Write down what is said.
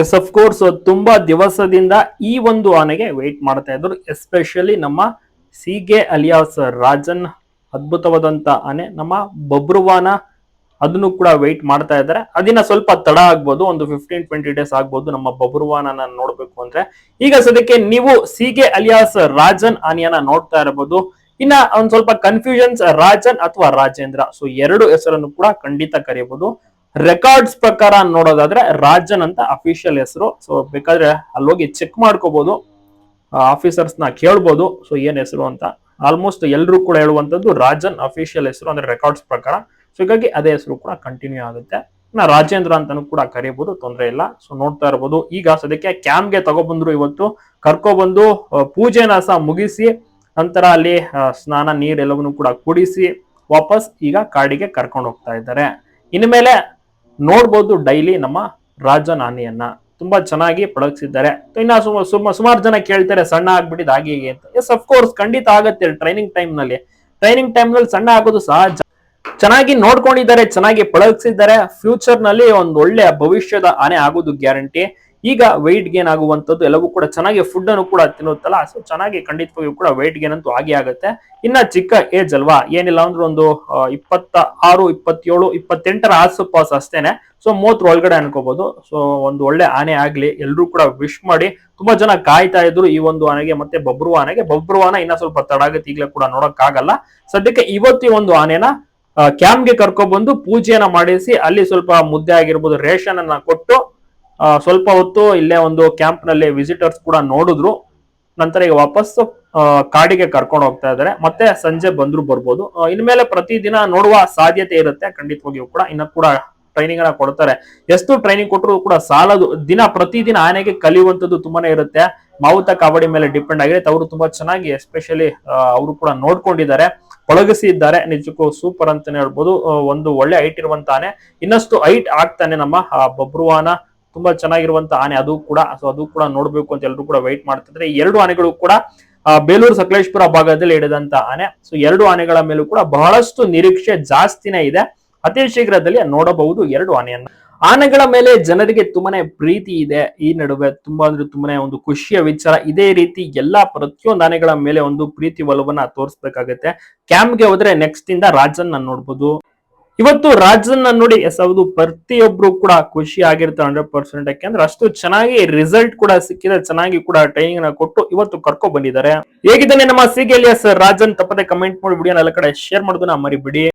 S of course ತುಂಬಾ ದಿವಸದಿಂದ ಈ ಒಂದು ಆನೆಗೆ ವೆಯ್ಟ್ ಮಾಡ್ತಾ ಇದ್ರು ಎಸ್ಪೆಷಲಿ ನಮ್ಮ ಸಿಗೆ ಅಲಿಯಾಸ್ ರಾಜನ್ ಅದ್ಭುತವಾದಂತ ಆನೆ. ನಮ್ಮ ಬಬ್ರುವಾನ ಅದನ್ನು ಕೂಡ ವೆಯ್ಟ್ ಮಾಡ್ತಾ ಇದ್ದಾರೆ. ಅದಿನ ಸ್ವಲ್ಪ ತಡ ಆಗ್ಬೋದು, ಒಂದು ಫಿಫ್ಟೀನ್ ಟ್ವೆಂಟಿ ಡೇಸ್ ಆಗ್ಬೋದು ನಮ್ಮ ಬಬ್ರುವಾನ ನೋಡ್ಬೇಕು ಅಂದ್ರೆ. ಈಗ ಸದ್ಯಕ್ಕೆ ನೀವು ಸಿಗೆ ಅಲಿಯಾಸ್ ರಾಜನ್ ಆನೆಯನ್ನ ನೋಡ್ತಾ ಇರಬಹುದು. ಇನ್ನ ಒಂದ್ ಸ್ವಲ್ಪ ಕನ್ಫ್ಯೂಷನ್ಸ್ ರಾಜನ್ ಅಥವಾ ರಾಜೇಂದ್ರ. ಸೊ ಎರಡು ಹೆಸರನ್ನು ಕೂಡ ಖಂಡಿತ ಕರೆಯಬಹುದು ರೆಕಾರ್ಡ್ಸ್ ಪ್ರಕಾರ ನೋಡೋದಾದ್ರೆ ರಾಜನ್ ಅಂತ ಅಫಿಷಿಯಲ್ ಹೆಸರು. ಸೊ ಬೇಕಾದ್ರೆ ಅಲ್ಲಿ ಹೋಗಿ ಚೆಕ್ ಮಾಡ್ಕೋಬಹುದು ಆಫೀಸರ್ಸ್ನ ಕೇಳ್ಬೋದು. ಸೊ ಏನ್ ಹೆಸರು ಅಂತ. ಆಲ್ಮೋಸ್ಟ್ ಎಲ್ಲರೂ ಕೂಡ ಹೇಳುವಂತದ್ದು ರಾಜನ್ ಅಫಿಷಿಯಲ್ ಹೆಸರು ಅಂದ್ರೆ ರೆಕಾರ್ಡ್ಸ್ ಪ್ರಕಾರ. ಸೊ ಹೀಗಾಗಿ ಅದೇ ಹೆಸರು ಕೂಡ ಕಂಟಿನ್ಯೂ ಆಗುತ್ತೆ. ಇನ್ನ ರಾಜೇಂದ್ರ ಅಂತಾನು ಕೂಡ ಕರೆಯಬಹುದು ತೊಂದರೆ ಇಲ್ಲ. ಸೊ ನೋಡ್ತಾ ಇರಬಹುದು ಈಗ ಸದ್ಯಕ್ಕೆ ಕ್ಯಾಂಪ್ಗೆ ತಗೊಬಂದ್ರು ಇವತ್ತು. ಕರ್ಕೊಬಂದು ಪೂಜೆ ಸಹ ಮುಗಿಸಿ, ನಂತರ ಅಲ್ಲಿ ಸ್ನಾನ ನೀರೆಲ್ಲವನ್ನು ಕೂಡ ಕುಡಿಸಿ, ವಾಪಸ್ ಈಗ ಕಾಡಿಗೆ ಕರ್ಕೊಂಡು ಹೋಗ್ತಾ ಇದ್ದಾರೆ. ಇನ್ಮೇಲೆ ನೋಡ್ಬೋದು ಡೈಲಿ ನಮ್ಮ ರಾಜ ನಾನಿಯನ್ನ ತುಂಬಾ ಚೆನ್ನಾಗಿ ಪಳಗಿಸಿದ್ದಾರೆ. ಇನ್ನ ಸುಮ ಸುಮ ಸುಮಾರು ಜನ ಕೇಳ್ತಾರೆ, ಸಣ್ಣ ಆಗ್ಬಿಟ್ಟಿದ್ ಹಾಗೆ ಹೀಗೆ ಅಂತ. ಎಸ್ ಕೋರ್ಸ್ ಖಂಡಿತ ಆಗತ್ತೆ ಟ್ರೈನಿಂಗ್ ಟೈಮ್ನಲ್ಲಿ. ಟ್ರೈನಿಂಗ್ ಟೈಮ್ನಲ್ಲಿ ಸಣ್ಣ ಆಗೋದು ಸಹಜ. ಚೆನ್ನಾಗಿ ನೋಡ್ಕೊಂಡಿದ್ದಾರೆ, ಚೆನ್ನಾಗಿ ಪಳಗಿಸಿದ್ದಾರೆ. ಫ್ಯೂಚರ್ನಲ್ಲಿ ಒಂದು ಒಳ್ಳೆ ಭವಿಷ್ಯದ ಆನೆ ಆಗೋದು ಗ್ಯಾರಂಟಿ ಈಗ ವೈಟ್ ಗೇನ್ ಆಗುವಂತದ್ದು ಎಲ್ಲವೂ ಕೂಡ ಚೆನ್ನಾಗಿ ಫುಡ್ ಅನ್ನು ಕೂಡ ತಿನ್ನುತ್ತಲ್ಲ ಸೊ ಚೆನ್ನಾಗಿ ಖಂಡಿತವಾಗಿಯೂ ಕೂಡ ವೈಟ್ ಗೇನ್ ಅಂತೂ ಆಗಿ ಆಗುತ್ತೆ. ಇನ್ನ ಚಿಕ್ಕ ಏಜ್ ಅಲ್ವಾ, ಏನಿಲ್ಲ ಅಂದ್ರೆ ಒಂದು ಇಪ್ಪತ್ತ ಆರು ಇಪ್ಪತ್ತೇಳು, ಇಪ್ಪತ್ತೆಂಟರ ಆಸುಪಾಸು ಅಷ್ಟೇನೆ. ಸೊ ಮೂವತ್ತರ ಒಳಗಡೆ ಅನ್ಕೋಬಹುದು ಸೊ ಒಂದು ಒಳ್ಳೆ ಆನೆ ಆಗ್ಲಿ, ಎಲ್ರೂ ಕೂಡ ವಿಶ್ ಮಾಡಿ, ತುಂಬಾ ಜನ ಕಾಯ್ತಾ ಇದ್ರು ಈ ಒಂದು ಆನೆಗೆ, ಮತ್ತೆ ಬಬ್ರು ಆನೆಗೆ. ಬಬ್ರು ಆನೆ ಇನ್ನ ಸ್ವಲ್ಪ ತಡ ಆಗುತ್ತೆ, ಈಗಲೇ ಕೂಡ ನೋಡಕ್ ಆಗಲ್ಲ ಸದ್ಯಕ್ಕೆ ಇವತ್ತಿ ಒಂದು ಆನೆನ ಕ್ಯಾಂಪ್ಗೆ ಕರ್ಕೊಬಂದು ಪೂಜೆಯನ್ನ ಮಾಡಿಸಿ, ಅಲ್ಲಿ ಸ್ವಲ್ಪ ಮುದ್ದೆ ಆಗಿರ್ಬೋದು ರೇಷನ್ ಅನ್ನ ಕೊಟ್ಟು ಸ್ವಲ್ಪ ಹೊತ್ತು ಇಲ್ಲೇ ಒಂದು ಕ್ಯಾಂಪ್ನಲ್ಲಿ ವಿಸಿಟರ್ಸ್ ಕೂಡ ನೋಡಿದ್ರು. ನಂತರ ಈಗ ವಾಪಸ್ ಕಾಡಿಗೆ ಕರ್ಕೊಂಡು ಹೋಗ್ತಾ ಇದ್ದಾರೆ. ಮತ್ತೆ ಸಂಜೆ ಬಂದ್ರು ಬರ್ಬೋದು. ಇನ್ಮೇಲೆ ಪ್ರತಿದಿನ ನೋಡುವ ಸಾಧ್ಯತೆ ಇರುತ್ತೆ. ಖಂಡಿತವಾಗಿಯೂ ಕೂಡ ಇನ್ನ ಕೂಡ ಟ್ರೈನಿಂಗ್ ಅನ್ನ ಕೊಡ್ತಾರೆ. ಎಷ್ಟು ಟ್ರೈನಿಂಗ್ ಕೊಟ್ಟರು ಕೂಡ ಸಾಲದು. ದಿನ ಪ್ರತಿದಿನ ಆನೆಗೆ ಕಲಿಯುವಂತದ್ದು ತುಂಬಾನೇ ಇರುತ್ತೆ. ಮಾವುತ ಕಬಡ್ಡಿ ಮೇಲೆ ಡಿಪೆಂಡ್ ಆಗಿರುತ್ತೆ. ಅವರು ತುಂಬಾ ಚೆನ್ನಾಗಿ ಎಸ್ಪೆಷಲಿ ಅವರು ಕೂಡ ನೋಡ್ಕೊಂಡಿದ್ದಾರೆ. ಪಳಗಿಸಿದ್ದಾರೆ ನಿಜಕ್ಕೂ ಸೂಪರ್ ಅಂತಾನೆ ಹೇಳ್ಬೋದು. ಒಂದು ಒಳ್ಳೆ ಹೈಟ್ ಇರುವಂತಾನೆ ಇನ್ನಷ್ಟು ಹೈಟ್ ಆಗ್ತಾನೆ ನಮ್ಮ ಬಬ್ರುವಾನ. ತುಂಬಾ ಚೆನ್ನಾಗಿರುವಂತ ಆನೆ ಅದು ಕೂಡ. ಸೊ ಅದು ಕೂಡ ನೋಡ್ಬೇಕು ಅಂತ ಎಲ್ಲರೂ ಕೂಡ ವೈಟ್ ಮಾಡ್ತಿದ್ರೆ, ಎರಡು ಆನೆಗಳು ಕೂಡ ಬೇಲೂರು ಸಕಲೇಶ್ಪುರ ಭಾಗದಲ್ಲಿ ಹಿಡಿದಂತ ಆನೆ. ಸೊ ಎರಡು ಆನೆಗಳ ಮೇಲೂ ಕೂಡ ಬಹಳಷ್ಟು ನಿರೀಕ್ಷೆ ಜಾಸ್ತಿನೇ ಇದೆ. ಅತಿ ಶೀಘ್ರದಲ್ಲಿ ನೋಡಬಹುದು ಎರಡು ಆನೆಯನ್ನು. ಆನೆಗಳ ಮೇಲೆ ಜನರಿಗೆ ತುಂಬಾನೇ ಪ್ರೀತಿ ಇದೆ. ಈ ನಡುವೆ ತುಂಬಾ ಅಂದ್ರೆ ತುಂಬಾನೇ ಒಂದು ಖುಷಿಯ ವಿಚಾರ. ಇದೇ ರೀತಿ ಎಲ್ಲಾ ಪ್ರತಿಯೊಂದು ಆನೆಗಳ ಮೇಲೆ ಒಂದು ಪ್ರೀತಿ ಒಲವನ್ನ ತೋರಿಸ್ಬೇಕಾಗತ್ತೆ. ಕ್ಯಾಂಪ್ಗೆ ಹೋದ್ರೆ ನೆಕ್ಸ್ಟ್ ಇಂದ ರಾಜನ್ ನೋಡ್ಬೋದು. ಇವತ್ತು ರಾಜನ್ನ ನೋಡಿ, ಎಸ್, ಹೌದು, ಪ್ರತಿಯೊಬ್ರು ಕೂಡ ಖುಷಿ ಆಗಿರ್ತಾರೆ ಹಂಡ್ರೆಡ್ ಪರ್ಸೆಂಟ್ ಯಾಕೆಂದ್ರೆ ಅಷ್ಟು ಚೆನ್ನಾಗಿ ರಿಸಲ್ಟ್ ಕೂಡ ಸಿಕ್ಕಿದೆ, ಚೆನ್ನಾಗಿ ಕೂಡ ಟ್ರೈನಿಂಗ್ನ ಕೊಟ್ಟು ಇವತ್ತು ಕರ್ಕೊ ಬಂದಿದ್ದಾರೆ. ಹೇಗಿದ್ದಾನೆ ನಮ್ಮ ಸಿಗೆಲಿಯಸ್ ರಾಜನ್? ತಪ್ಪದೆ ಕಮೆಂಟ್ ಮಾಡಿ ವಿಡಿಯೋನ ಎಲ್ಲ ಕಡೆ ಶೇರ್ ಮಾಡೋದನ್ನ ಮರಿಬಿಡಿ.